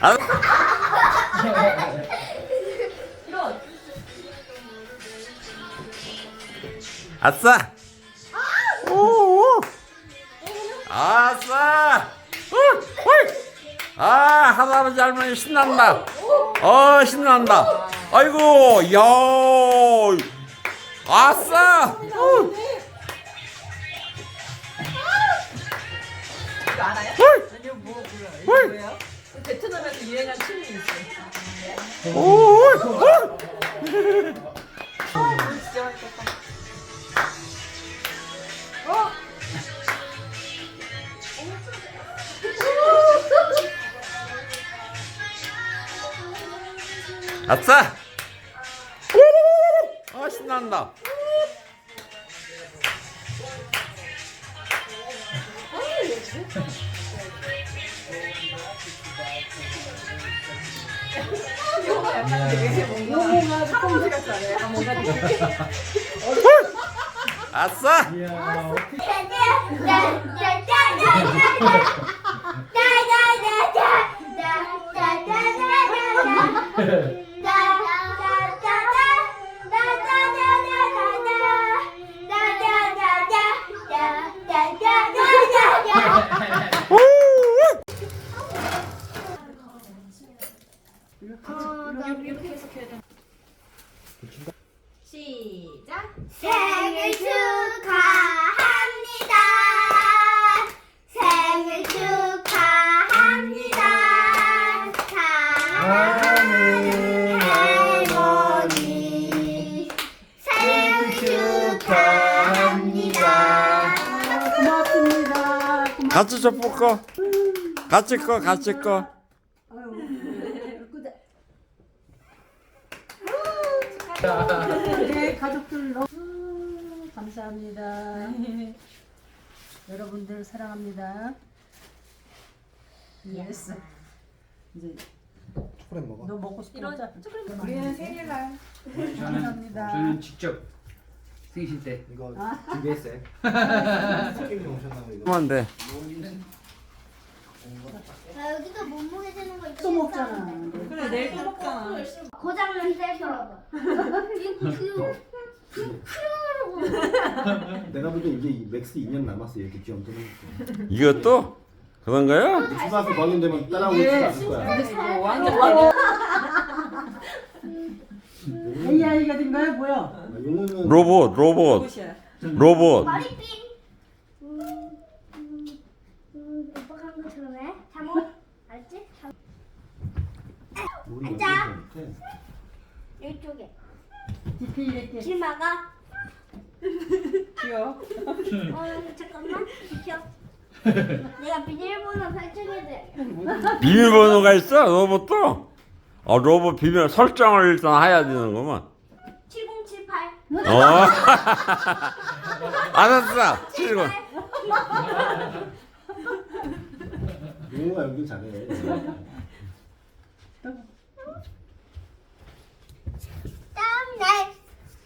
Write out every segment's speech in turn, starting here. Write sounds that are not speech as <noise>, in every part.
아, 아싸. 오, 오. 아싸. 후, 후. 아, 할아버지 할머니 신난다. 어, 신난다. 아이고, 야. 아싸. 후. 이거 알아요? 후. 아니요 뭐 뭐야 헐. 이거 뭐예요? 베트남에서 유행한 춤이 있어요. 오, 후. 어, 진짜 맛있겠다. 어? 아싸. 아, 신난다. 아싸. 오, 후. 시작. 생일 축하합니다. 생일 축하합니다. 사랑하는 할머니 생일 축하합니다. 고맙습니다. 좀 뽑고. 같이 꺼, 같이 꺼. 네, 가족들 너무 감사합니다. 여러분들 사랑합니다. 예스. 이제 초콜릿 먹어. 너 먹고 거 짜. 우리는 생일날 감사합니다. 저는 직접 생신 때 이거 준비했어요. 책임이 오셨나 봐 이거. 그만 돼. 아, 여기도 몸무게 재는 거 있어. 또 먹잖아. 그래 내일 또 먹잖아. 고장난 셀프라고. 내가 볼때 이제 맥스 2년 남았어 이렇게 뜨는 거. 이것도 그런 거야? 초등학교 먹는 데만 따라오지도 않을 거야. 완전 AI가 된 거야 뭐야? 아, 용어는 로봇, 로봇. 로봇. 머리핀. 음, 음, 음, 오빠가 한 것처럼 해. 잠옷. 알지? 잠. 앉아. 이쪽에. DP 이렇게. 길 막아. 귀여워. 어, 잠깐만. 비켜. 내가 비밀번호 설정해야 돼. 비밀번호가 있어, 로봇도? 어, 로봇 비밀 설정을 일단 해야 되는구만. 7078. 어? <laughs> 알았어. 치고. 용어가 연기 잘해. 다음 날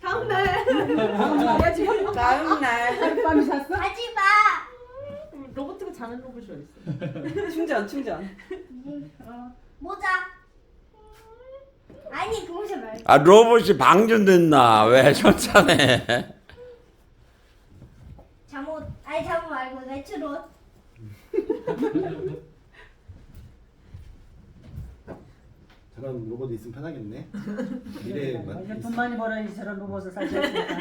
다음 날. 다음 날. 밤이 샀어? 가지 마. 로봇가 자는 로봇이 어딨어? <laughs> 충전 충전. 모자. 아, 로봇이 방전됐나? 왜 천천해? 잠옷. 아니 잠옷 말고 외출옷. 저런 로봇 있으면 편하겠네. 미래에 만- 이제 돈 많이 벌어야지 저런 로봇을 사지 않습니까?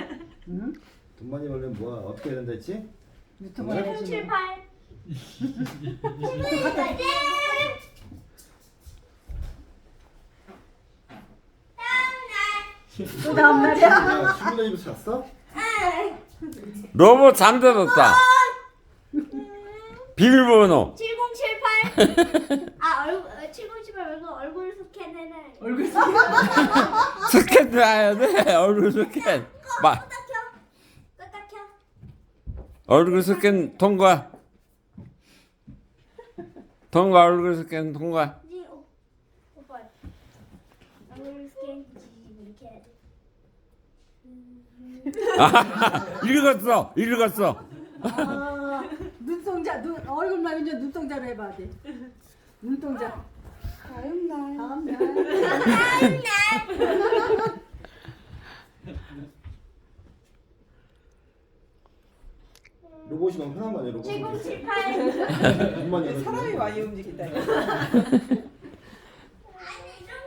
응? 돈 많이 벌려면 뭐야? 어떻게 해야 된다 했지? 유튜브 해야지. 뭐. 7078. 네. <laughs> 또 다음 날이야. 야, 시뮬레이터 잤어? 로봇 잠들었다. 비밀번호. 7078. 아 얼굴 7078 말고 얼굴 스캔해놔. 얼굴 스캔 해야 돼. 얼굴 스캔. 마, 껐다 켜. 껐다 켜. 얼굴 스캔 통과. 통과, 얼굴 스캔 통과. 해야 돼. 읽었어, 읽었어. 아, 눈동자, 눈, 얼굴만 이제 눈동자로 해봐야 돼. 눈동자. 다음 날. 다음 날. 로봇이 너무 편한 거 아니야 로봇? 7078 눈만 열어주면. 사람이 많이 움직인다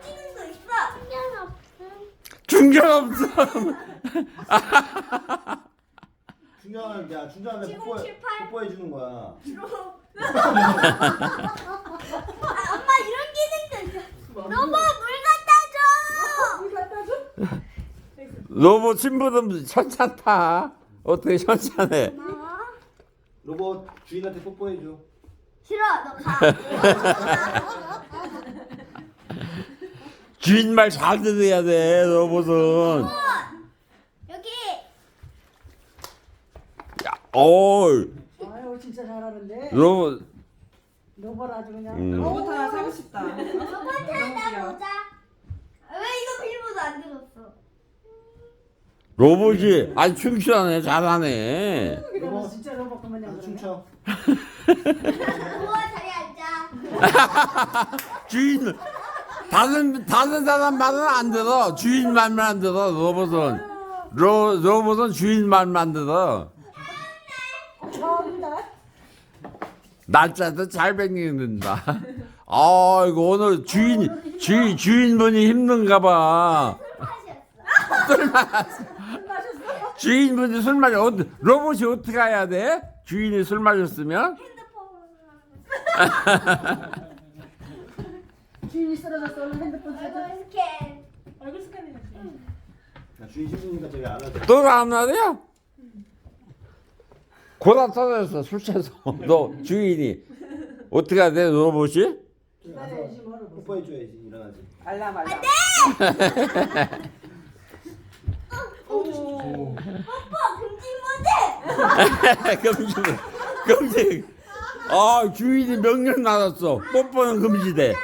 기능도 있어 상관없음 중견 없어. 중요한 야 중요한 데 뽀뽀해 7078. 뽀뽀해 주는 거야. 아, 엄마 이런 기능도 있어 로봇 물 갖다 줘 물 갖다 줘? 로봇 신부름 현찮다. 어떻게 현찮해? 고마워 로봇 주인한테 뽀뽀해 줘. 싫어 너 가 <laughs> 주인 말 잘 들어야 돼, 로봇은. 여기 야, 어, 아유, 진짜 잘하는데. 로봇. 로봇 아주 그냥. 음. 로봇 하나 사고 싶다. 로봇 하나. 보자 왜 이거 빌보도 안 들었어 로봇이 아주 충실하네, 잘하네. 그러면 진짜 로봇 그만 가서 그러네. 춤춰. 우와 자리 앉아 <laughs> 주인 다른 다른 사람 말은 안 들어. 주인 말만 안 들어. 로봇은 로 로봇은 주인 말만 들어. 날. 날짜도 잘 변경된다. 아 이거 오늘 주인 주인 주인분이 힘든가 봐. 술 마셨어? 주인분이 술 마셔. 어, 로봇이 어떻게 해야 돼? 주인이 술 마셨으면? 핸드폰으로 주인이 쓰러졌어. 얼른 핸드폰 쓰자. 얼굴 스캔 얼굴 스캔해야지. 야 주인 신부니까 저기 안 하자. 또 다음 날이야? 고다 터졌어 술 취해서 <laughs> 너 주인이 어떻게 해야 돼 로봇이? 기다려야지 뭐 로봇. 뽀뽀해 줘야지 일어나지. 알람 알람. 오. <laughs> 뽀뽀 금지 모드 <laughs> 금지 금지 아 주인이 명령 나왔어 뽀뽀는 금지돼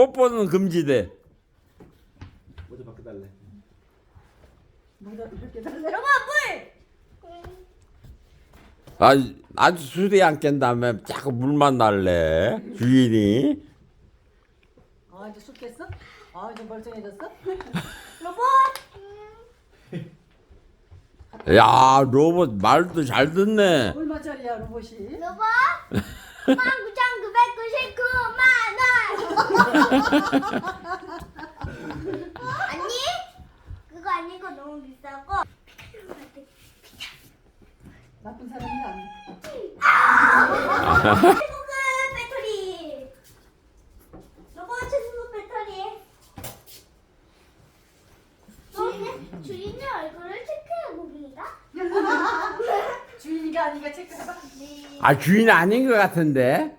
뽀뽀는 금지돼 모자 바꿔달래. 모자 이렇게 달래. 로봇 물 아주 아주 술이 안 깬 다음에 자꾸 물만 날래 주인이 아, 이제 술 깼어? 아, 이제 멀쩡해졌어? <laughs> 로봇 야 로봇 말도 잘 듣네 얼마짜리야 로봇이? 로봇 19,999만 원 아니? 그거 아니고 너무 비싸고? 나쁜 사람이 아니야. 최고급 배터리. 로봇 최고급 배터리. 주인의 주인의 얼굴을 체크해 봅니다. <laughs> 주인이가 아니가 체크해봐. 네. 아 주인 아닌 것 같은데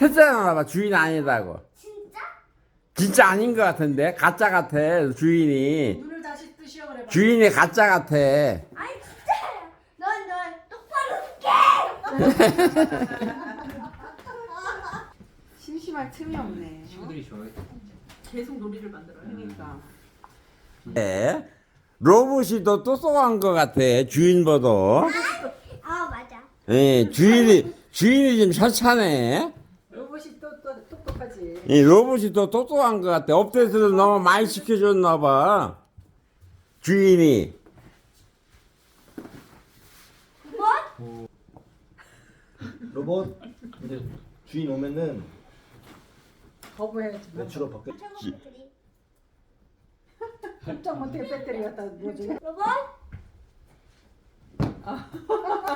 아, tesla 봐 주인 아니다고 진짜 진짜 아닌 것 같은데 가짜 같아 주인이 눈을 다시 뜨시오 그래 봐. 주인이 가짜 같아 아니 진짜야 넌넌 똑바로 쓸게 <laughs> 심심할 틈이 없네. 친구들이 좋아하겠다. 계속 놀이를 만들어요. 그러니까. 네. 로봇이 더 똑똑한 것 같아 주인보다 아 맞아 예, 주인이 주인이 좀 현찮네 로봇이 또, 또 똑똑하지. 이 로봇이 더 똑똑한 것 같아 업데이트를 너무 많이 시켜줬나 봐 주인이 뭐? 로봇 이제 주인 오면은 거부해야지. 외출로 바뀌. 배터리 <laughs> 깜짝 못해 배터리 갖다 놓지. 로봇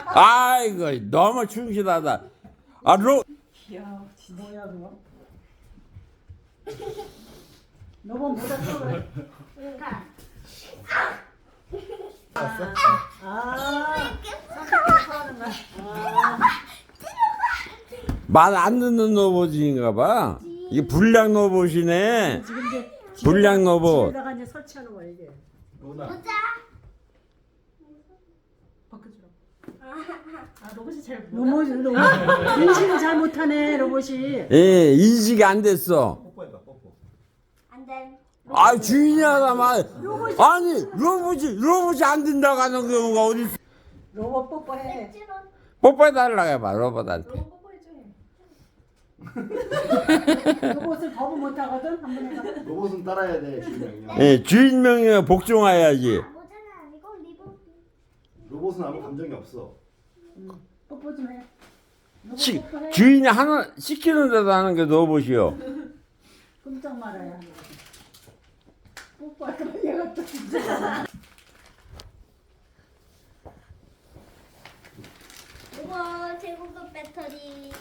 아이고 너무 충실하다 아로 귀여워. 진짜. 뭐야 그거? 로봇 모자 써 그래. 그러니까 아, 하는 거야. 말 안 듣는 로봇인가 봐 이게 불량 로봇이네 지금 이제 불량 로봇 집에다가 이제 설치하는 거야 이게. 로봇아. 보자 바꿔주라. 아 로봇이 잘 몰라. 로봇 로봇 인식을 잘 못하네 로봇이. 예 인식이 안 됐어. 아 주인이 하다만 아니 로봇이 로봇이 안 된다고 하는 경우가 어디 있어 로봇 뽀뽀해. 찌런. 뽀뽀해달라고 해봐 로봇한테 너무 뽀뽀해줘. <laughs> 로봇을 거부 못 하거든. 한번 해봐. 로봇은 따라야 돼 주인명이요. 예 주인 명령에 복종해야지 모자가 아니고 리본. 로봇은 아무 감정이 없어. 뽀뽀 좀 해. 로봇 시, 뽀뽀해. 주인이 하는 시키는 대로 하는 게 로봇이요 <laughs> 끔짝 말아야. 뽀뽀하면 <laughs> 얘가 또 진짜. 이거 제고급 배터리.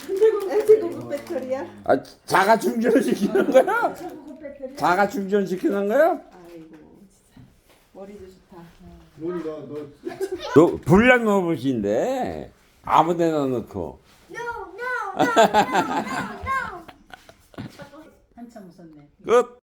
<laughs> 애제고급 배터리야. 아 자가 충전시키는 거야? 최고급 배터리. 자가 충전시키는 거야? 아이고 진짜 머리도 좋다. 로니 너너 로, 불량 로봇인데 아무데나 넣고 No, no, no, no, no, no. 한참 웃었네. 끝